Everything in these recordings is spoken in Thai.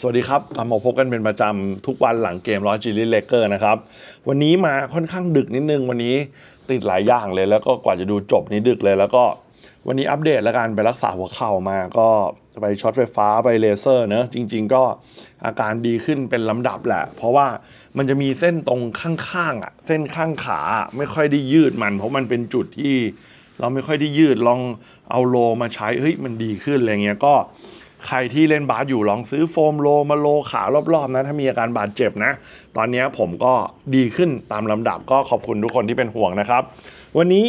สวัสดีครับกลับมาพบกันเป็นประจำทุกวันหลังเกมร้อยจีริเลเกอร์นะครับ วันนี้มาค่อนข้างดึกนิดนึง วันนี้ติดหลายอย่างเลย แล้วก็กว่าจะดูจบนี้ดึกเลย แล้วก็วันนี้อัปเดตแล้วกันไปรักษาหัวเข่ามาก็ไปช็อตไฟฟ้าไปเลเซอร์เนอะจริง ๆ ก็อาการดีขึ้นเป็นลำดับแหละ เพราะว่ามันจะมีเส้นตรงข้างๆอะเส้นข้างขาไม่ค่อยได้ยืดมัน เพราะมันเป็นจุดที่เราไม่ค่อยได้ยืดลองเอาโลมาใช้เฮ้ยมันดีขึ้นอะไรเงี้ยก็ ใครที่เล่นบาสอยู่ลองซื้อโฟมโลมาโลขารอบๆนะถ้ามีอาการบาดเจ็บนะ ตอนนี้ผมก็ดีขึ้นตามลำดับก็ขอบคุณทุกคนที่เป็นห่วงนะครับ วันนี้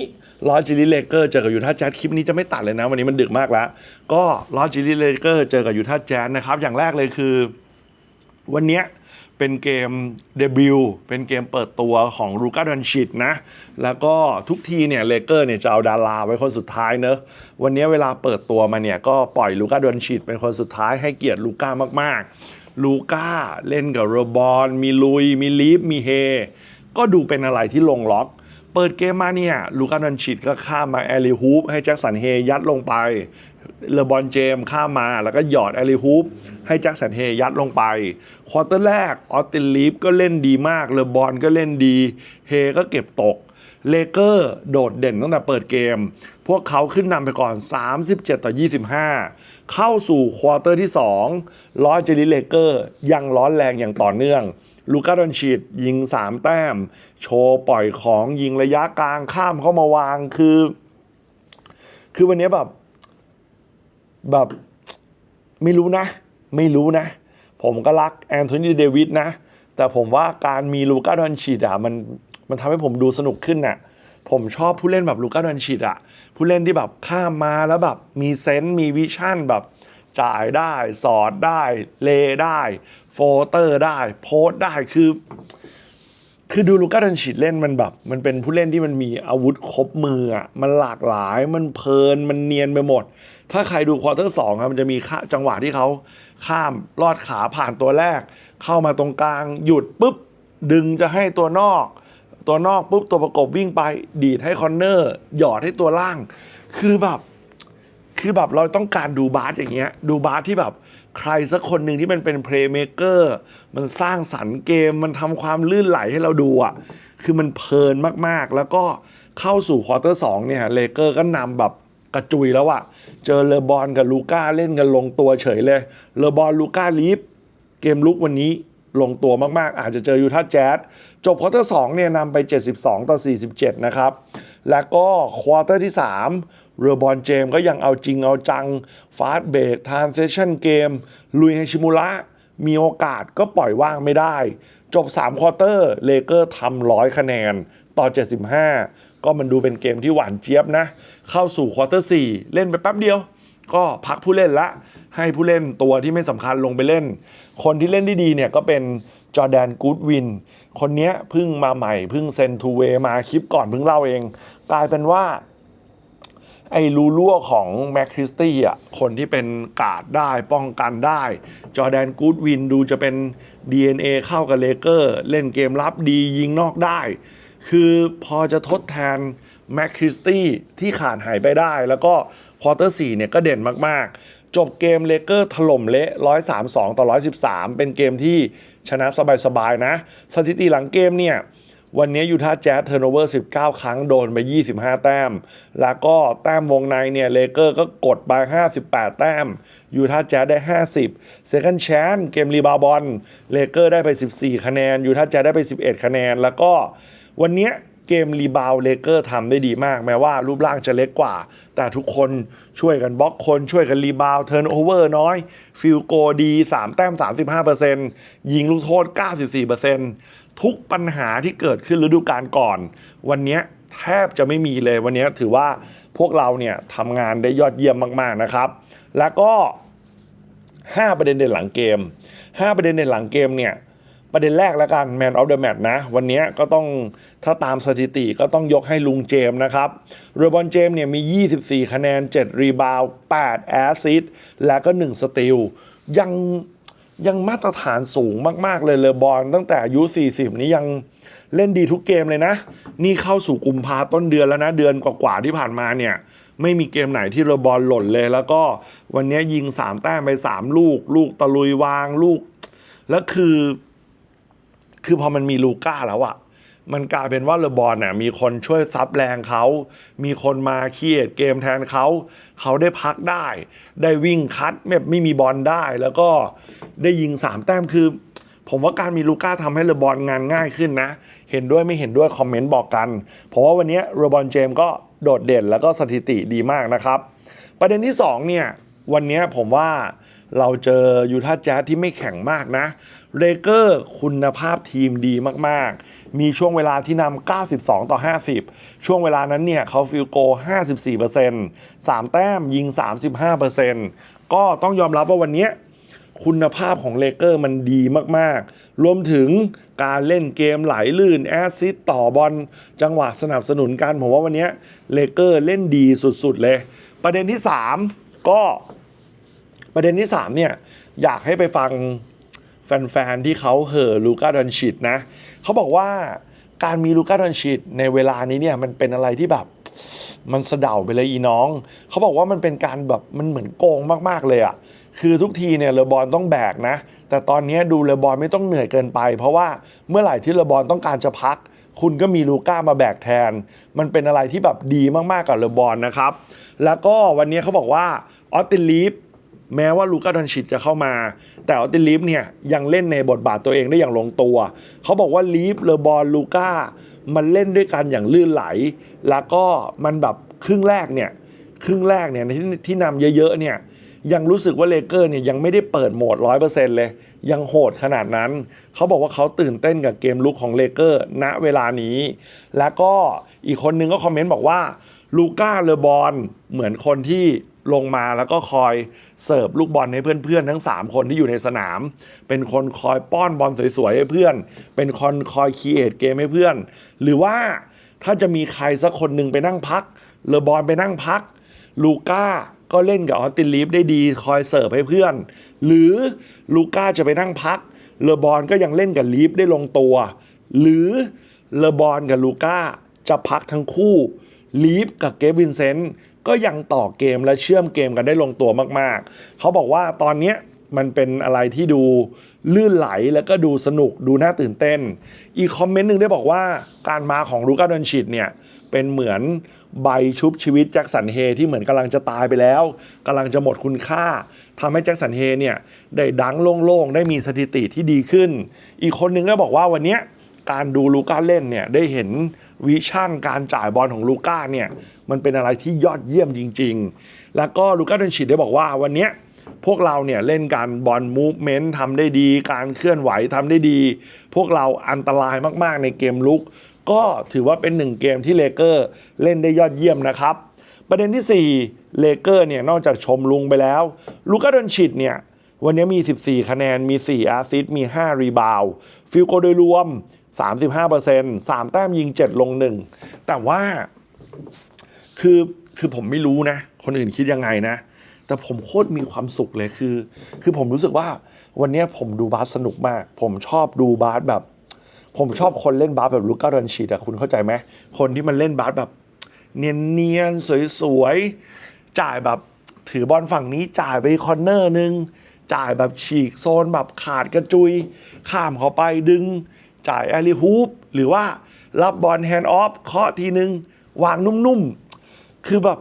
ลอจิลิเลเกอร์เจอกับยูท่าแจ๊สคลิปนี้จะไม่ตัดเลยนะ วันนี้มันดึกมากแล้ว ก็ลอจิลิเลเกอร์เจอกับยูท่าแจ๊สนะครับ อย่างแรกเลยคือ วันนี้เป็นเกมเดบิวต์เป็นเกมเปิดตัวของลูก้าดอนชิตนะ แล้วก็ทุกทีเนี่ยเลเกอร์เนี่ยจะเอาดาราไว้คนสุดท้ายเนอะวันนี้เวลาเปิดตัวมาเนี่ยก็ปล่อยลูก้าดอนชิตเป็นคนสุดท้ายให้เกียรติลูก้ามากๆ ลูก้าเล่นกับโรบอน มีลุย มีลีฟ มีเฮ ก็ดูเป็นอะไรที่ลงล็อก เปิดเกมมาเนี่ยลูก้าดอนชิตก็ข้ามมาแอลิฮูปให้แจ็คสันเฮยัดลงไปเลบอนเจมข้ามมาแล้วก็หยอดแอลิฮูปให้แจ็คสันเฮยัดลงไป ควอเตอร์แรกออสตินลีฟก็เล่นดีมากเลบอนก็เล่นดี เฮก็เก็บตกเลเกอร์โดดเด่นตั้งแต่เปิดเกม พวกเขาขึ้นนำไปก่อน 37 ต่อ 25 เข้าสู่ควอเตอร์ที่ 2 ล้อเจลิเลเกอร์ยังร้อนแรงอย่างต่อเนื่อง ลูก้าดอนชิดยิง 3 แต้ม โชว์ปล่อยของยิงระยะกลางข้ามเข้ามาวางคือ คือวันนี้แบบ แบบไม่รู้นะ ไม่รู้นะ ผมก็รักแอนโทนีเดวิดนะ แต่ผมว่าการมีลูก้าดอนชิดอะมันมันทำให้ผมดูสนุกขึ้นน่ะผมชอบผู้เล่นแบบลูก้าดอนชิดอะผู้เล่นที่แบบข้ามมาแล้วแบบมีเซนส์มีวิชั่นแบบ จ่ายได้ สอดได้ เลได้ โฟเตอร์ได้ โพสได้คือ คือดูลูก้าดันชิดเล่นมันแบบ มันเป็นผู้เล่นที่มันมีอาวุธครบมืออะมันหลากหลาย มันเพลิน มันเนียนไปหมด ถ้าใครดูควอเตอร์สองครับมันจะมีค่าจังหวะที่เขาข้ามลอดขาผ่านตัวแรก เข้ามาตรงกลางหยุดปุ๊บ ดึงจะให้ตัวนอก ตัวนอกปุ๊บตัวประกบวิ่งไป ดีดให้คอนเนอร์หยอดให้ตัวล่าง คือแบบ คือแบบเราต้องการดูบาสอย่างเงี้ย ดูบาสที่แบบใครสักคนหนึ่งที่มันเป็นเพลย์เมเกอร์มันสร้างสรรค์เกมมันทำความลื่นไหลให้เราดูอะ คือมันเพลินมากๆ แล้วก็เข้าสู่ควอเตอร์สองเนี่ยเลเกอร์ก็นำแบบกระจุยแล้วอะเจอเลบอนกับลูก้าเล่นกันลงตัวเฉยเลย เลบอนลูก้าลีฟเกมลุกวันนี้ลงตัวมากๆ อาจจะเจอยูท่าแจ๊สจบควอเตอร์2เนี่ยนำไป 72 ต่อ 47 นะครับ แล้วก็ควอเตอร์ที่ 3 เรือบอลเจมก็ยังเอาจริงเอาจัง ฟาสเบรกทานเซชันเกม ลุยให้ชิมุระ มีโอกาสก็ปล่อยว่างไม่ได้ จบ 3 ควอเตอร์ เลเกอร์ทำร้อยคะแนน ต่อ 75 ก็มันดูเป็นเกมที่หวานเจี๊ยบนะ เข้าสู่ควอเตอร์ 4 เล่นไปแป๊บเดียว ก็พักผู้เล่นละ ให้ผู้เล่นตัวที่ไม่สำคัญลงไปเล่น คนที่เล่นได้ดีเนี่ยก็เป็นจอแดนกูดวิน คนนี้เพิ่งมาใหม่เพิ่งเซนทูเวมาคลิปก่อนเพิ่งเล่าเอง กลายเป็นว่า ไอ้รูรั่วของแม็กคริสตี้อะคนที่เป็นกาดได้ป้องกันได้ จอแดนกูดวินดูจะเป็น DNA เข้ากับเลเกอร์ เล่นเกมรับดียิงนอกได้ คือพอจะทดแทนแม็กคริสตี้ที่ขาดหายไปได้ แล้วก็ควอเตอร์4เนี่ยก็เด่นมาก ๆ จบเกมเลเกอร์ถล่มเละ 132 ต่อ 113 เป็นเกมที่ชนะสบาย ๆ นะ สถิติหลังเกมเนี่ย วันนี้ยูทาแจ๊สเทอร์โนเวอร์19 ครั้งโดนไป 25 แต้ม แล้วก็แต้มวงในเนี่ยเลเกอร์ก็กดไป 58 แต้มยูทาแจ๊สได้ 50เซคันด์แชนเกมรีบาบอลเลเกอร์ได้ไป 14 คะแนนยูทาแจ๊สได้ไป 11 คะแนน แล้วก็วันนี้เกมรีบาวเลเกอร์ทำได้ดีมาก แม้ว่ารูปร่างจะเล็กกว่า แต่ทุกคนช่วยกันบล็อกคนช่วยกันรีบาวเทิร์นโอเวอร์น้อย ฟิลโกดี 3 แต้ม 35%ยิงลูกโทษ 94% ทุกปัญหาที่เกิดขึ้นฤดูกาลก่อน วันนี้แทบจะไม่มีเลยวันนี้ถือว่าพวกเราเนี่ยทำงานได้ยอดเยี่ยมมาก ๆ นะครับ แล้วก็ 5 ประเด็นเด่นหลังเกม 5 ประเด็นเด่นหลังเกมเนี่ยประเด็นแรกแล้วกัน Man of the Match นะ วันนี้ก็ต้องถ้าตามสถิติก็ต้องยกให้ลุงเจมส์นะครับเรบอนเจมส์เนี่ยมี 24 คะแนน 7 รีบาวด์8แอสซิสต์และก็ 1 สติลยัง ยังมาตรฐานสูงมาก ๆ เลยเลบอลตั้งแต่อายุ 40 นี้ยังเล่นดีทุกเกมเลยนะ นี่เข้าสู่กุมภาต้นเดือนแล้วนะ เดือนกว่าๆที่ผ่านมาเนี่ย ไม่มีเกมไหนที่เลอบอลหล่นเลย แล้วก็วันนี้ยิงสามแต้มไปสามลูก ลูกตะลุยวางลูก แล้วคือ คือพอมันมีลูก้าแล้วอะ มันกลายเป็นว่าเลบอลน่ะมีคนช่วยซับแรงเขา มีคนมาเครียดเกมแทนเขา เขาได้พักได้ ได้วิ่งคัดแบบไม่มีบอลได้ แล้วก็ได้ยิงสามแต้มคือ ผมว่าการมีลูก้าทำให้เลบอลงานง่ายขึ้นนะ เห็นด้วยไม่เห็นด้วยคอมเมนต์บอกกัน เพราะว่าวันนี้เลบอนเจมก็โดดเด่นแล้วก็สถิติดีมากนะครับ ประเด็นที่สองเนี่ยวันนี้ผมว่า เราเจอยูทาห์แจ๊สที่ไม่แข็งมากนะเลเกอร์คุณภาพทีมดีมากๆ มีช่วงเวลาที่นำ 92 ต่อ 50 ช่วงเวลานั้นเนี่ยเขาฟิลโก 54% 3 แต้มยิง 35%ก็ต้องยอมรับว่าวันนี้คุณภาพของเลเกอร์มันดีมากๆ รวมถึงการเล่นเกมไหลลื่น แอสซิสต์ต่อบอลจังหวะสนับสนุนกันผมว่าวันนี้เลเกอร์เล่นดีสุดๆเลย ประเด็นที่ 3 ก็ ประเด็นที่ 3 เนี่ย อยากให้ไปฟังแฟนๆ ที่เขาเห่อลูก้าดอนชิดนะเขาบอกว่าการมีลูก้าดอนชิดในเวลานี้เนี่ยมันเป็นอะไรที่แบบมันสะเดาไปเลยอีน้อง เขาบอกว่ามันเป็นการแบบมันเหมือนโกงมากๆเลยอะ่ะคือทุกทีเนี่ยเลอบอลต้องแบกนะ แต่ตอนนี้ดูเลอบอลไม่ต้องเหนื่อยเกินไป เพราะว่าเมื่อไหร่ที่เลอบอลต้องการจะพัก คุณก็มีลูก้ามาแบกแทน มันเป็นอะไรที่แบบดีมากๆกับเลอบอลนะครับ แล้วก็วันนี้เขาบอกว่าออสตินลีฟ แม้ว่าลูก้าดอนชิตจะเข้ามา แต่ออตินลีฟเนี่ยยังเล่นในบทบาทตัวเองได้อย่างลงตัว เขาบอกว่าลีฟเลอบอลลูก้ามันเล่นด้วยกันอย่างลื่นไหล แล้วก็มันแบบครึ่งแรกเนี่ยครึ่งแรกเนี่ยที่ที่นำเยอะๆเนี่ยยังรู้สึกว่าเลเกอร์เนี่ยยังไม่ได้เปิดโหมด 100%เลย ยังโหดขนาดนั้น เขาบอกว่าเขาตื่นเต้นกับเกมลุกของเลเกอร์ณเวลานี้ แล้วก็อีกคนนึงก็คอมเมนต์บอกว่าลูก้าเลอบอลเหมือนคนที่ ลงมาแล้วก็คอยเสิร์ฟลูกบอลให้เพื่อนๆ ทั้ง 3 คนที่อยู่ในสนาม เป็นคนคอยป้อนบอลสวยๆให้เพื่อน เป็นคนคอยคีเอทเกมให้เพื่อน หรือว่าถ้าจะมีใครสักคนหนึ่งไปนั่งพักเลอบอลไปนั่งพัก ลูก้าก็เล่นกับออสตินลีฟได้ดีคอยเสิร์ฟให้เพื่อน หรือลูก้าจะไปนั่งพัก เลอบอลก็ยังเล่นกับลีฟได้ลงตัว หรือเลอบอลกับลูก้าจะพักทั้งคู่ลีฟกับเกฟวินเซนต์ ก็ยังต่อเกมและเชื่อมเกมกันได้ลงตัวมากๆ เขาบอกว่าตอนนี้มันเป็นอะไรที่ดูลื่นไหลแล้วก็ดูสนุกดูน่าตื่นเต้น อีกคอมเมนต์หนึ่งได้บอกว่าการมาของลูก้าดอนชิดเนี่ยเป็นเหมือนใบชุบชีวิตแจ็คสันเฮที่เหมือนกำลังจะตายไปแล้วกำลังจะหมดคุณค่าทำให้แจ็คสันเฮเนี่ยได้ดังโล่งๆ ได้มีสถิติที่ดีขึ้น อีกคนหนึงก็บอกว่าวันนี้การดูลูก้าเล่นเนี่ยได้เห็น วิชั่นการจ่ายบอลของลูก้าเนี่ยมันเป็นอะไรที่ยอดเยี่ยมจริง ๆ แล้วก็ลูก้าเดนชิดได้บอกว่าวันนี้พวกเราเนี่ยเล่นการบอลมูฟเมนต์ทำได้ดี การเคลื่อนไหวทำได้ดี พวกเราอันตรายมากๆในเกมลุก ก็ถือว่าเป็นหนึ่งเกมที่เลเกอร์เล่นได้ยอดเยี่ยมนะครับ ประเด็นที่ 4 เลเกอร์เนี่ยนอกจากชมลุงไปแล้ว ลูก้าดอนชิดเนี่ยวันนี้มี 14 คะแนน มี 4 อาซิสต์มี 5 รีบาว ฟิลโกโดยรวม 35% 3 แต้มยิง 7 ลง 1 แต่ว่าคือคือผมไม่รู้นะ คนอื่นคิดยังไงนะ แต่ผมโคตรมีความสุขเลยคือ คือผมรู้สึกว่าวันนี้ผมดูบาสสนุกมาก ผมชอบดูบาสแบบ ผมชอบคนเล่นบาสแบบลูก้าดอนชิดอะคุณเข้าใจไหมคนที่มันเล่นบาสแบบ เนียนๆสวยๆจ่ายแบบถือบอลฝั่งนี้จ่ายไปคอร์เนอร์หนึ่งจ่ายแบบฉีกโซนแบบขาดกระจุย ข้ามเข้าไปดึง จ่ายแอลิฮูปหรือว่ารับบอลแฮนด์ออฟเคาะทีนึง วางนุ่มๆ คือแบบ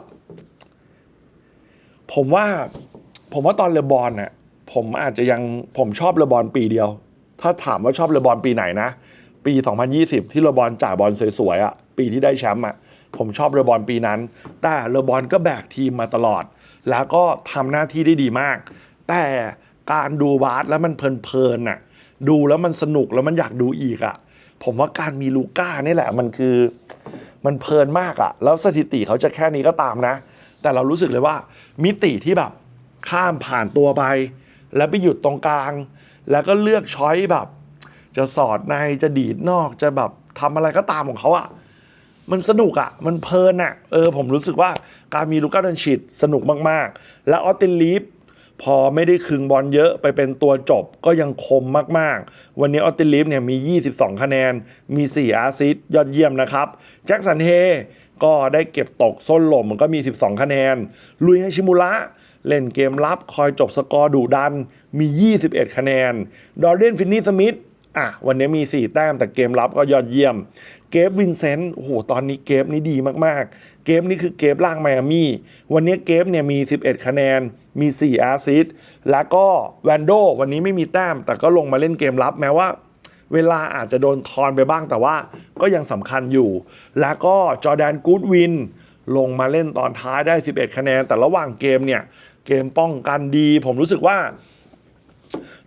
ผมว่า ผมว่าตอนเลบอลน่ะผมอาจจะยังผมชอบเลบอลปีเดียว ถ้าถามว่าชอบเลบอลปีไหนนะ ปี 2020 ที่เลบอลจ่ายบอลสวยๆอะ ปีที่ได้แชมป์อะผมชอบเลบอลปีนั้น แต่เลบอลก็แบกทีมมาตลอด แล้วก็ทำหน้าที่ได้ดีมาก แต่การดูบาสแล้วมันเพลินๆน่ะ ดูแล้วมันสนุกแล้วมันอยากดูอีกอะ ผมว่าการมีลูก้านี่แหละ มันคือมันเพลินมากอะแล้วสถิติเขาจะแค่นี้ก็ตามนะ แต่เรารู้สึกเลยว่า มิติที่แบบ ข้ามผ่านตัวไป แล้วไปหยุดตรงกลาง แล้วก็เลือกช้อยแบบ จะสอดในจะดีดนอกจะแบบทำอะไรก็ตามของเขาอะมันสนุกอะมันเพลินอะเออ ผมรู้สึกว่าการมีลูก้าดอนชิดสนุกมาก ๆ และออสตินลีฟ พอไม่ได้คึงบอลเยอะไปเป็นตัวจบก็ยังคมมากๆ วันนี้ออตติลิฟเนี่ยมี 22 คะแนน มี 4 อาซิสต์ยอดเยี่ยมนะครับ แจ็คสันเฮก็ได้เก็บตกส้นหล่มมันก็มี 12 คะแนน ลุยให้ชิมุระเล่นเกมรับคอยจบสกอร์ดุดันมี 21 คะแนน ดอร์เดนฟินนี่สมิธ อะวันนี้มี 4 แต้มแต่เกมรับก็ยอดเยี่ยม เกฟวินเซนต์โอ้โหตอนนี้เกฟนี่ดีมากๆ เกฟนี่คือเกฟล่างไมอามี่วันนี้เกฟเนี่ยมี 11 คะแนนมี 4อสซิสแล้วก็แวนโดวันนี้ไม่มีแต้ม แต่ก็ลงมาเล่นเกมรับแม้ว่าเวลาอาจจะโดนทอนไปบ้างแต่ว่าก็ยังสำคัญอยู่ แล้วก็จอแดนกูดวินลงมาเล่นตอนท้ายได้ 11 คะแนน แต่ระหว่างเกมเนี่ย เกมป้องกันดี ผมรู้สึกว่า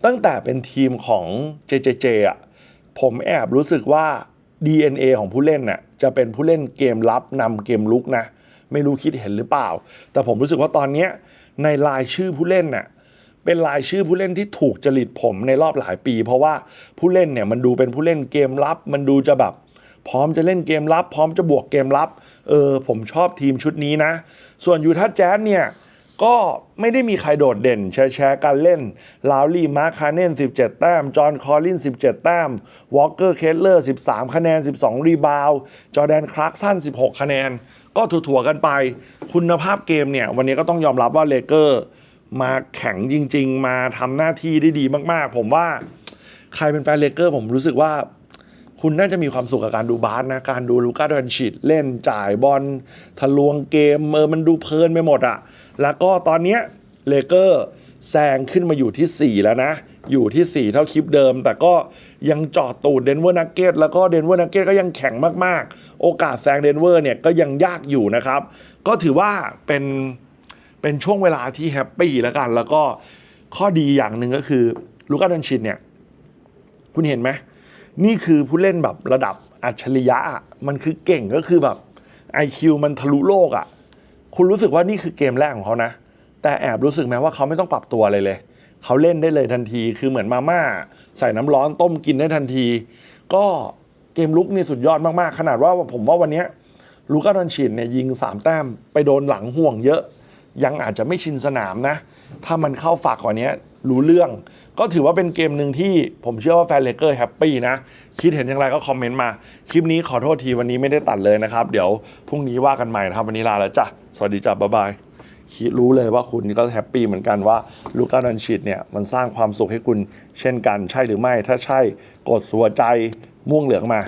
ตั้งแต่เป็นทีมของ JJJ อะผมแอบรู้สึกว่า DNA ของผู้เล่นน่ะจะเป็นผู้เล่นเกมรับนำเกมลุกนะ ไม่รู้คิดเห็นหรือเปล่า แต่ผมรู้สึกว่าตอนนี้ในรายชื่อผู้เล่นน่ะเป็นรายชื่อผู้เล่นที่ถูกจริตผมในรอบหลายปี เพราะว่าผู้เล่นเนี่ยมันดูเป็นผู้เล่นเกมรับ มันดูจะแบบพร้อมจะเล่นเกมรับ พร้อมจะบวกเกมรับ เออผมชอบทีมชุดนี้นะ ส่วนยูทัสแจ๊สเนี่ย ก็ไม่ได้มีใครโดดเด่นแชร์แชร์กันเล่น ลาวลี่มาร์คาเนน 17 แต้ม จอห์นคอลลิน 17 แต้ม วอลเกอร์ เคเลอร์ 13 คะแนน 12 รีบาว จอแดน คลาร์กสัน 16 คะแนน ก็ถั่วๆกันไป คุณภาพเกมเนี่ย วันนี้ก็ต้องยอมรับว่าเลเกอร์มาแข็งจริง ๆ มาทำหน้าที่ได้ดีมากๆ ผมว่าใครเป็นแฟนเลเกอร์ผมรู้สึกว่า คุณน่าจะมีความสุขกับการดูบาสนะ การดูลูก้าดอนชิดเล่นจ่ายบอลทะลวงเกมเออมันดูเพลินไปหมดอะแล้วก็ตอนเนี้ยเลเกอร์แซงขึ้นมาอยู่ที่ 4 แล้วนะ อยู่ที่ 4 เท่าคลิปเดิม แต่ก็ยังจอดตูดเดนเวอร์นักเก็ตแล้วก็เดนเวอร์นักเก็ตก็ยังแข็งมากๆ โอกาสแซงเดนเวอร์เนี่ยก็ยังยากอยู่นะครับ ก็ถือว่าเป็นเป็นช่วงเวลาที่แฮปปี้แล้วกัน แล้วก็ข้อดีอย่างหนึ่งก็คือลูก้าดอนชินเนี่ย คุณเห็นไหม นี่คือผู้เล่นแบบระดับอัจฉริยะ มันคือเก่งก็คือแบบ IQ มันทะลุโลกอะ่ะ คุณรู้สึกว่านี่คือเกมแรกของเขานะ แต่แอบรู้สึกไหมว่าเขาไม่ต้องปรับตัวอะไรเลย เขาเล่นได้เลยทันที คือเหมือนมาม่า ใส่น้ำร้อนต้มกินได้ทันที ก็เกมลุกนี่สุดยอดมากๆ ขนาดว่าผมว่าวันนี้ลูก้าดอนชินเนี่ยยิง 3 แต้มไปโดนหลังห่วงเยอะ ยังอาจจะไม่ชินสนามนะ ถ้ามันเข้าฝากกว่านี้ รู้เรื่อง ก็ถือว่าเป็นเกมหนึ่งที่ผมเชื่อว่าแฟนเลเกอร์แฮปปี้นะ คิดเห็นอย่างไรก็คอมเมนต์มา คลิปนี้ขอโทษทีวันนี้ไม่ได้ตัดเลยนะครับ เดี๋ยวพรุ่งนี้ว่ากันใหม่นะครับ วันนี้ลาแล้วจ้ะ สวัสดีจ้ะ บ๊ายบายคิดรู้เลยว่าคุณก็แฮปปี้เหมือนกันว่าลูก้าดอนชิดเนี่ยมันสร้างความสุขให้คุณเช่นกันใช่หรือไม่ถ้าใช่กดสัวใจม่วงเหลืองมา